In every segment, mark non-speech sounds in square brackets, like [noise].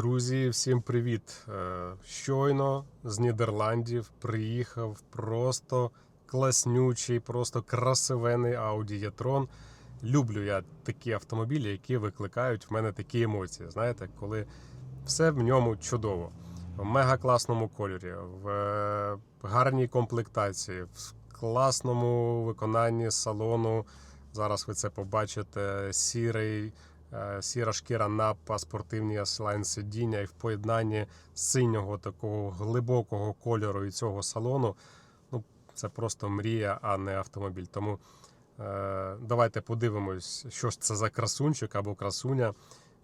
Друзі, всім привіт! Е, Щойно з Нідерландів приїхав просто класнючий, просто красивений Audi e-tron. Люблю я такі автомобілі, які викликають в мене такі емоції. Знаєте, коли все в ньому чудово, в мега класному кольорі, в е, гарній комплектації, в класному виконанні салону. Зараз ви це побачите. Сірий, сіра шкіра напа, спортивні аслайн сидіння і в поєднанні синього такого глибокого кольору і цього салону. Ну, це просто мрія, а не автомобіль. Тому е, давайте подивимось, що ж це за красунчик або красуня.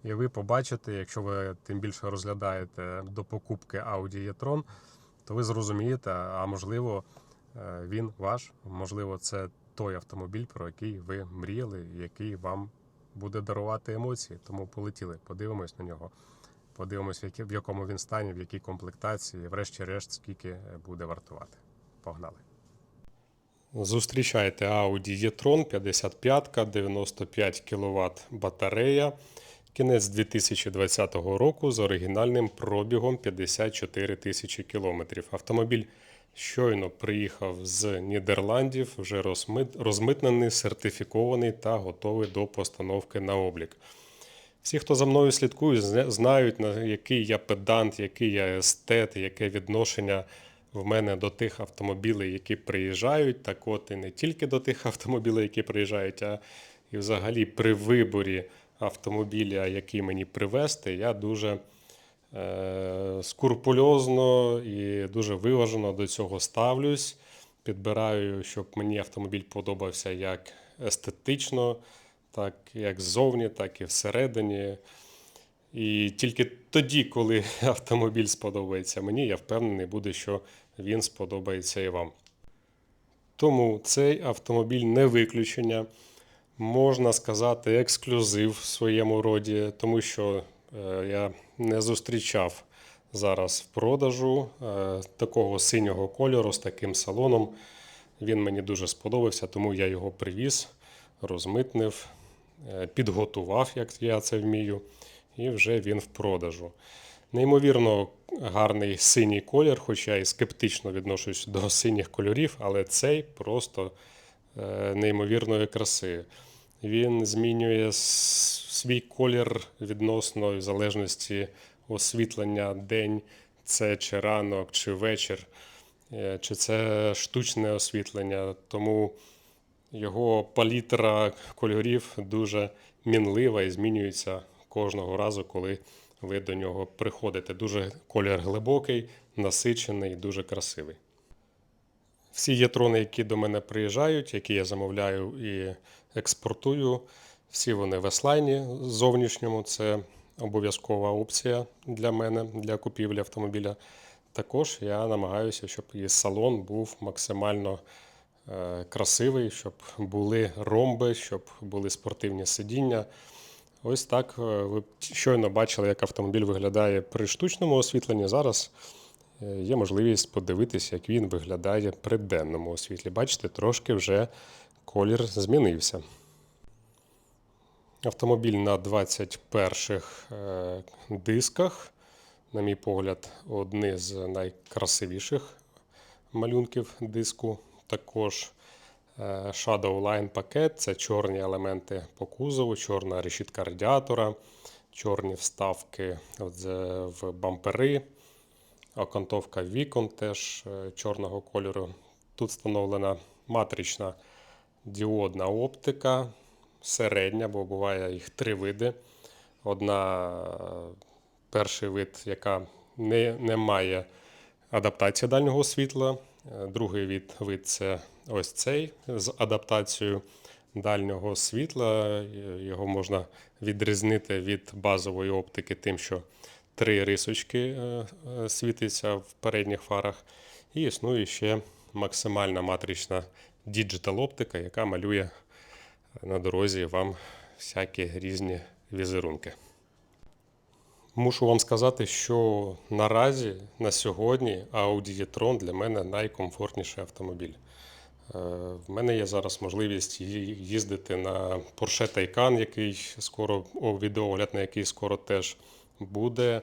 І ви побачите, якщо ви тим більше розглядаєте до покупки Audi e-tron, то ви зрозумієте, а можливо, е, він ваш, можливо, це той автомобіль, про який ви мріяли, який вам буде дарувати емоції. Тому полетіли, подивимось на нього. Подивимось, в якому він стані, в якій комплектації, врешті-решт, скільки е, буде вартувати. Погнали. Зустрічайте Audi e-tron 55, 95 кВт батарея. Кінець 2020 року з оригінальним пробігом 54 тисячі кілометрів. Автомобіль щойно приїхав з Нідерландів, вже розмит- розмитнений, сертифікований та готовий до постановки на облік. Всі, хто за мною слідкують, знають, на який я педант, який я естет, яке відношення в мене до тих автомобілів, які приїжджають. Так от і не тільки до тих автомобілів, які приїжджають, а і взагалі при виборі автомобіля, який мені привезти, я дуже е, скрупульозно і дуже виважено до цього ставлюсь. Підбираю, щоб мені автомобіль подобався як естетично, так як ззовні, так і всередині. І тільки тоді, коли [laughs] автомобіль сподобається мені, я впевнений буде, що він сподобається і вам. Тому цей автомобіль не виключення, можна сказати, ексклюзив в своєму роді, тому що е, я не зустрічав зараз в продажу е, такого синього кольору з таким салоном. Він мені дуже сподобався, тому я його привіз, розмитнив, е, підготував, як я це вмію, і вже він в продажу. Неймовірно гарний синій колір, хоча і скептично відношусь до синіх кольорів, але цей просто е, неймовірної краси. Він змінює свій колір відносно в залежності освітлення день, це чи ранок, чи вечір, е, чи це штучне освітлення. Тому його палітра кольорів дуже мінлива і змінюється кожного разу, коли ви до нього приходите. Дуже колір глибокий, насичений, дуже красивий. Всі єтрони, які до мене приїжджають, які я замовляю і експортую, всі вони в еслайні зовнішньому. Це обов'язкова опція для мене для купівлі автомобіля. Також я намагаюся, щоб і салон був максимально е, красивий, щоб були ромби, щоб були спортивні сидіння. Ось так е, ви щойно бачили, як автомобіль виглядає при штучному освітленні. Зараз е, є можливість подивитися, як він виглядає при денному освітлі. Бачите, трошки вже колір змінився. Автомобіль на 21 е, дисках. На мій погляд, одні з найкрасивіших малюнків диску. Також е, Shadow Line пакет це чорні елементи по кузову, чорна решітка радіатора, чорні вставки в бампери, окантовка вікон теж е, чорного кольору. Тут встановлена матрична діодна оптика, середня, бо буває їх три види. Одна перший вид, яка не, не має адаптації дальнього світла. Другий від, вид це ось цей з адаптацією дальнього світла. Його можна відрізнити від базової оптики, тим, що три рисочки е, е, світиться в передніх фарах. І існує ще максимальна матрична діджитал оптика, яка малює на дорозі вам всякі різні візерунки. Мушу вам сказати, що наразі на сьогодні Audi e-tron для мене найкомфортніший автомобіль. Е, В мене є зараз можливість їздити на Porsche Taycan, який скоро відеогляд на який скоро теж буде.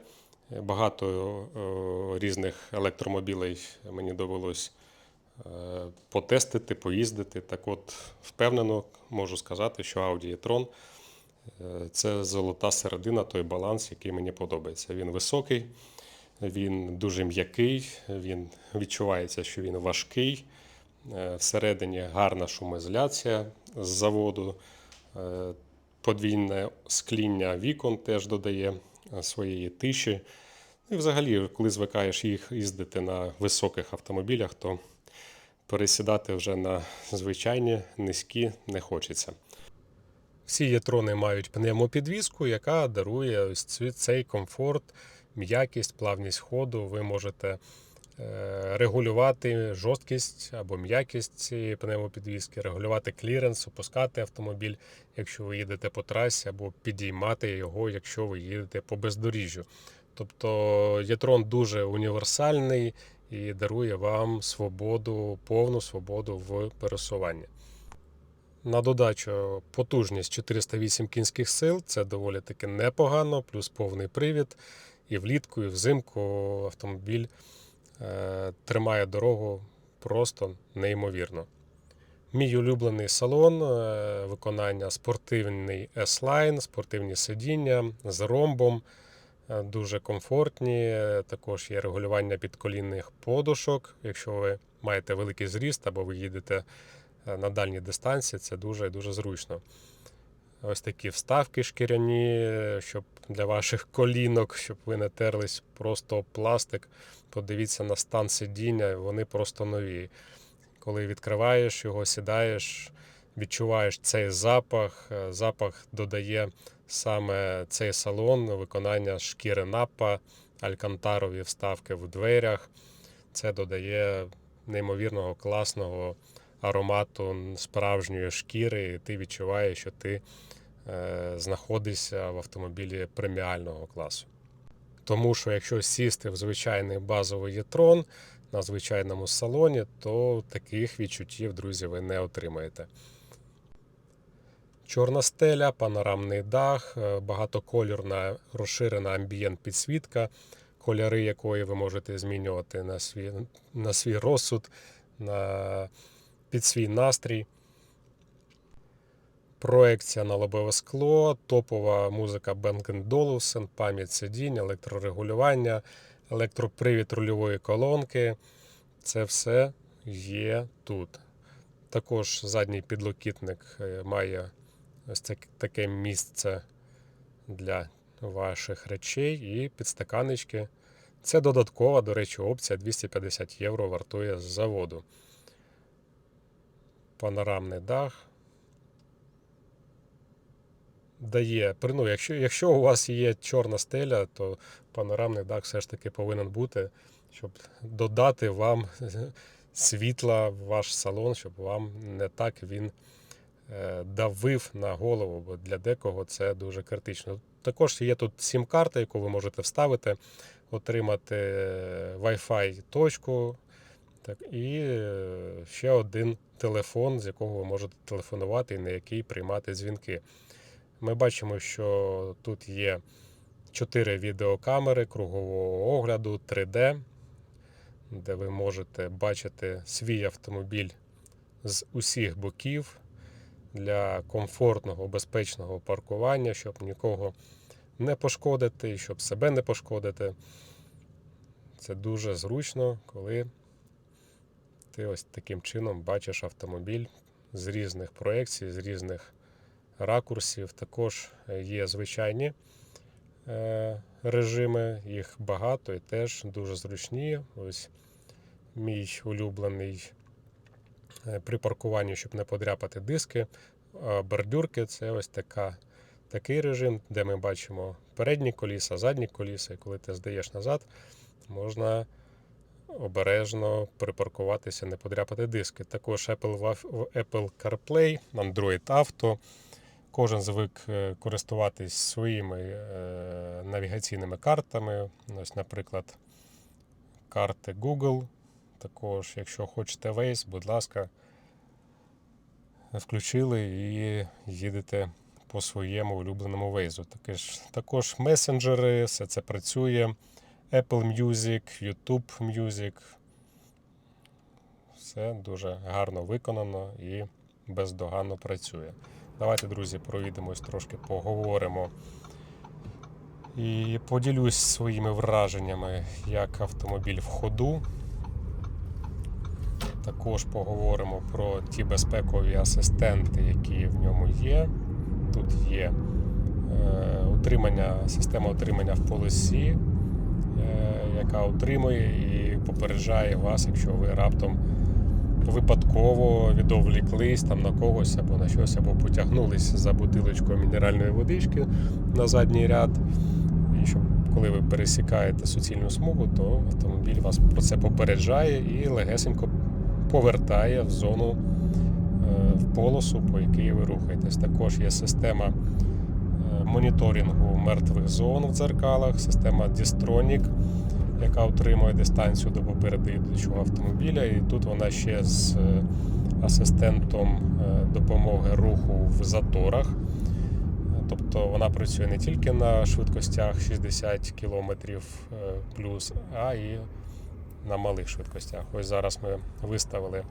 Багато різних електромобілей мені довелось потестити, поїздити. Так от, впевнено можу сказати, що Audi e-tron е, це золота середина, той баланс, який мені подобається. Він високий, він дуже м'який, він відчувається, що він важкий. Е, Всередині гарна шумоізоляція з заводу. Е, Подвійне скління вікон теж додає е, своєї тиші. І взагалі, коли звикаєш їх їздити на високих автомобілях, то пересідати вже на звичайні низькі не хочеться. Всі єтрони мають пневмопідвіску, яка дарує ось цей комфорт, м'якість, плавність ходу. Ви можете е, регулювати жорсткість або м'якість цієї пневмопідвіски, регулювати кліренс, опускати автомобіль, якщо ви їдете по трасі, або підіймати його, якщо ви їдете по бездоріжжю. Тобто Єтрон дуже універсальний і дарує вам свободу, повну свободу в пересуванні. На додачу потужність 408 кінських сил це доволі таки непогано, плюс повний привід. І влітку, і взимку автомобіль е, тримає дорогу просто неймовірно. Мій улюблений салон, е, виконання спортивний S-Line, спортивні сидіння з ромбом, дуже комфортні. Е, Також є регулювання підколінних подушок. Якщо ви маєте великий зріст або ви їдете е, на дальні дистанції, це дуже дуже зручно. Ось такі вставки шкіряні, е, щоб для ваших колінок, щоб ви не терлись просто пластик. Подивіться на стан сидіння, вони просто нові. Коли відкриваєш його, сідаєш, відчуваєш цей запах. Е, Запах додає саме цей салон, виконання шкіри напа, алькантарові вставки в дверях. Це додає неймовірного класного аромату справжньої шкіри, і ти відчуваєш, що ти е, знаходишся в автомобілі преміального класу. Тому що якщо сісти в звичайний базовий єтрон на звичайному салоні, то таких відчуттів, друзі, ви не отримаєте. Чорна стеля, панорамний дах, е, багатокольорна розширена амбієнт підсвітка, кольори якої ви можете змінювати на свій, на свій розсуд, на, під свій настрій. Проекція на лобове скло, топова музика Bang Olufsen, пам'ять сидінь, електрорегулювання, електропривід рульової колонки. Це все є тут. Також задній підлокітник е, має ось так- таке місце для ваших речей і підстаканечки. Це додаткова, до речі, опція 250 євро вартує з заводу. Панорамний дах. Дає, ну, якщо, якщо у вас є чорна стеля, то панорамний дах все ж таки повинен бути, щоб додати вам [laughs] світла в ваш салон, щоб вам не так він давив на голову, бо для декого це дуже критично. Також є тут сім-карта, яку ви можете вставити, отримати е, Wi-Fi точку. Так, і е, ще один телефон, з якого ви можете телефонувати і на який приймати дзвінки. Ми бачимо, що тут є 4 відеокамери кругового огляду 3D, де ви можете бачити свій автомобіль з усіх боків для комфортного, безпечного паркування, щоб нікого не пошкодити, щоб себе не пошкодити. Це дуже зручно, коли ти ось таким чином бачиш автомобіль з різних проекцій, з різних ракурсів. Також є звичайні е, режими, їх багато і теж дуже зручні. Ось мій улюблений е, при паркуванні, щоб не подряпати диски. А Бордюрки це ось така, такий режим, де ми бачимо передні коліса, задні коліса, і коли ти здаєш назад, можна обережно припаркуватися, не подряпати диски. Також Apple, Apple CarPlay, Android Auto. Кожен звик е, користуватись своїми е, навігаційними картами. Ось, наприклад, карти Google. Також, якщо хочете Waze, будь ласка, включили і їдете по своєму улюбленому вейзу. Також, також месенджери, все це працює. Apple Music, YouTube Music. Все дуже гарно виконано і бездоганно працює. Давайте, друзі, проїдемось трошки, поговоримо. І поділюсь своїми враженнями, як автомобіль в ходу. Також поговоримо про ті безпекові асистенти, які в ньому є. Тут є е, утримання, система утримання в полосі, е, яка утримує і попереджає вас, якщо ви раптом випадково відовліклись там на когось або на щось, або потягнулись за бутилочкою мінеральної водички на задній ряд. І щоб коли ви пересікаєте суцільну смугу, то автомобіль вас про це попереджає і легесенько повертає в зону е, в полосу, по якій ви рухаєтесь. Також є система е, моніторингу мертвих зон в дзеркалах, система Distronic, яка утримує дистанцію до попереду йдучого автомобіля. І тут вона ще з е, асистентом допомоги руху в заторах. Тобто вона працює не тільки на швидкостях 60 км плюс, а і на малих швидкостях. Ось зараз ми виставили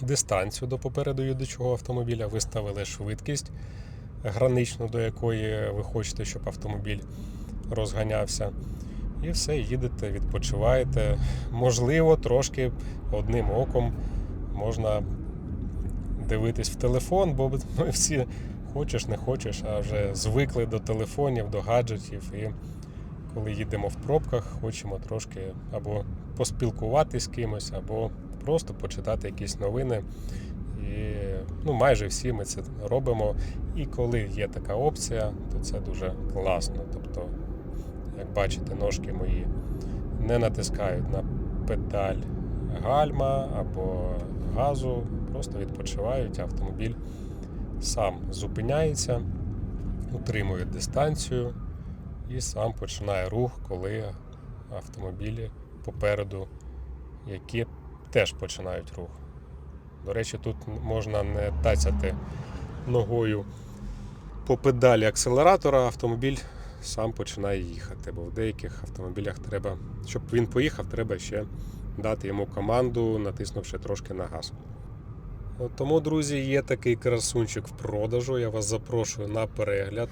дистанцію до попереду їдучого автомобіля, виставили швидкість граничну, до якої ви хочете, щоб автомобіль розганявся. І все, їдете, відпочиваєте. Можливо, трошки одним оком можна дивитись в телефон, бо ми всі хочеш, не хочеш, а вже звикли до телефонів, до гаджетів. І коли їдемо в пробках, хочемо трошки або поспілкуватись з кимось, або просто почитати якісь новини. І ну, майже всі ми це робимо. І коли є така опція, то це дуже класно. Тобто, як бачите, ножки мої не натискають на педаль гальма або газу, просто відпочивають, автомобіль сам зупиняється, утримує дистанцію і сам починає рух, коли автомобілі попереду, які теж починають рух. До речі, тут можна не тацяти ногою по педалі акселератора, автомобіль сам починає їхати, бо в деяких автомобілях треба, щоб він поїхав, треба ще дати йому команду, натиснувши трошки на газ. Тому, друзі, є такий красунчик в продажу. Я вас запрошую на перегляд,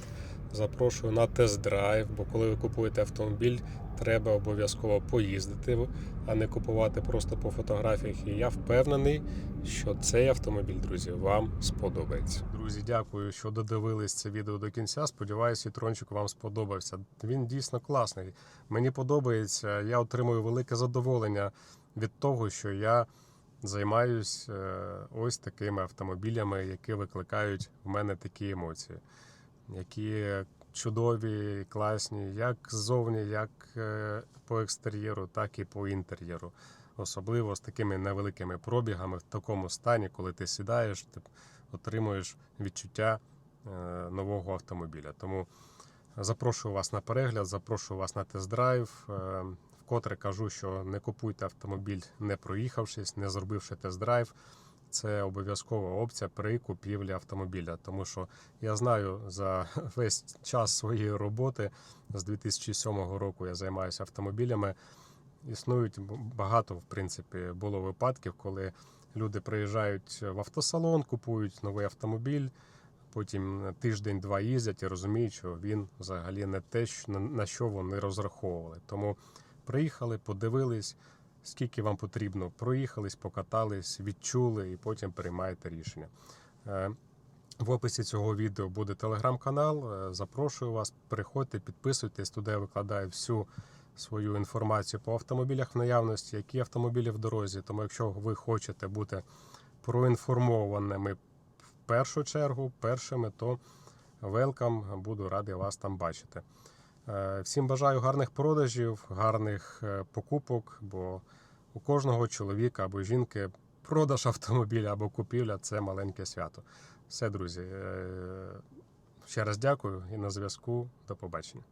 запрошую на тест-драйв, бо коли ви купуєте автомобіль, треба обов'язково поїздити, а не купувати просто по фотографіях. І я впевнений, що цей автомобіль, друзі, вам сподобається. Друзі, дякую, що додивились це відео до кінця. Сподіваюся, трончик вам сподобався. Він дійсно класний. Мені подобається. Я отримую велике задоволення від того, що я займаюсь е, ось такими автомобілями, які викликають в мене такі емоції, які чудові, класні, як ззовні, як е, по екстер'єру, так і по інтер'єру. Особливо з такими невеликими пробігами в такому стані, коли ти сідаєш, ти отримуєш відчуття е, нового автомобіля. Тому запрошую вас на перегляд, запрошую вас на тест-драйв. Е, Вкотре кажу, що не купуйте автомобіль, не проїхавшись, не зробивши тест-драйв. Це обов'язкова опція при купівлі автомобіля. Тому що я знаю за [laughs] весь час своєї роботи з 2007 року я займаюся автомобілями. Існують багато, в принципі, було випадків, коли люди приїжджають в автосалон, купують новий автомобіль, потім тиждень-два їздять і розуміють, що він взагалі не те, на що вони розраховували. Тому приїхали, подивились, скільки вам потрібно. Проїхались, покатались, відчули і потім приймаєте рішення. Е, В описі цього відео буде телеграм-канал. Е, Запрошую вас, приходьте, підписуйтесь, туди я викладаю всю свою інформацію по автомобілях в наявності, які автомобілі в дорозі. Тому, якщо ви хочете бути проінформованими в першу чергу, першими, то велкам, буду радий вас там бачити. Е, Всім бажаю гарних продажів, гарних покупок, бо у кожного чоловіка або жінки продаж автомобіля або купівля це маленьке свято. Все, друзі. е, Ще раз дякую і на зв'язку. До побачення.